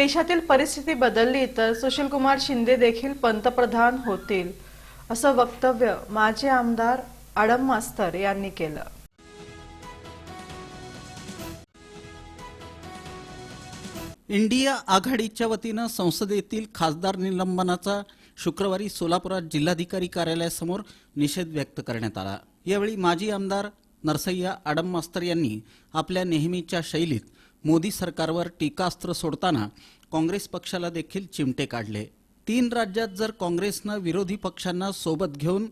देशातील परिस्थिती बदलली तर सुशीलकुमार शिंदे देखील पंतप्रधान होतील असं वक्तव्य माजी आमदार आडम मास्तर यांनी केलं. इंडिया आघाडीच्या वतीनं संसदेतील खासदार निलंबनाचा शुक्रवारी सोलापुरात जिल्हाधिकारी कार्यालयासमोर निषेध व्यक्त करण्यात आला. यावेळी माजी आमदार नरसय्या आडम मास्तर यांनी आपल्या नेहमीच्या शैलीत मोदी सरकारवर टीकास्त्र सोडताना काँग्रेस पक्षाला देखील चिमटे काढले. तीन राज्यात जर काँग्रेसनं विरोधी पक्षांना सोबत घेऊन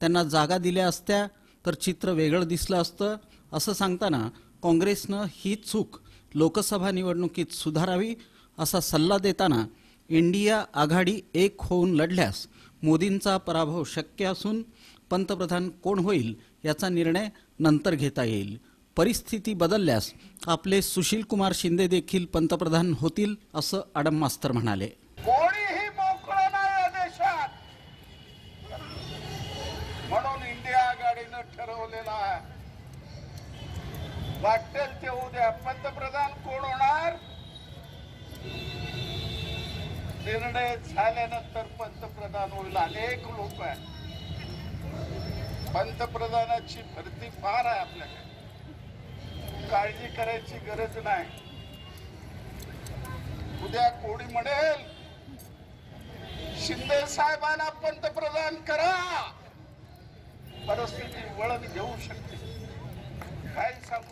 त्यांना जागा दिल्या असत्या तर चित्र वेगळं दिसलं असतं. असं सांगताना काँग्रेसनं ही चूक लोकसभा निवडणुकीत सुधारावी असा सल्ला देताना इंडिया आघाडी एक होऊन लढल्यास मोदींचा पराभव शक्य असून पंतप्रधान कोण होईल याचा निर्णय नंतर घेता येईल. परिस्थिती बदलल्यास आपले सुशील कुमार शिंदे देखील पंतप्रधान होतील असं आडम मास्तर म्हणाले. कोणीही मोकळं नाही या देशात. म्हणून इंडिया आघाडीनं ठरवलेलं आहे. वाटेल ते उद्या पंतप्रधान कोण होणार? निर्णय झाल्यानंतर पंतप्रधान होईल अनेक लोक. आहेत पंतप्रधानाची भरती फार आहे आपल्याकडे. काळजी करायची गरज नाही. उद्या कोणी म्हणेल शिंदे साहेबांना पंतप्रधान करा. परिस्थिती वळण घेऊ शकते. काही सांगू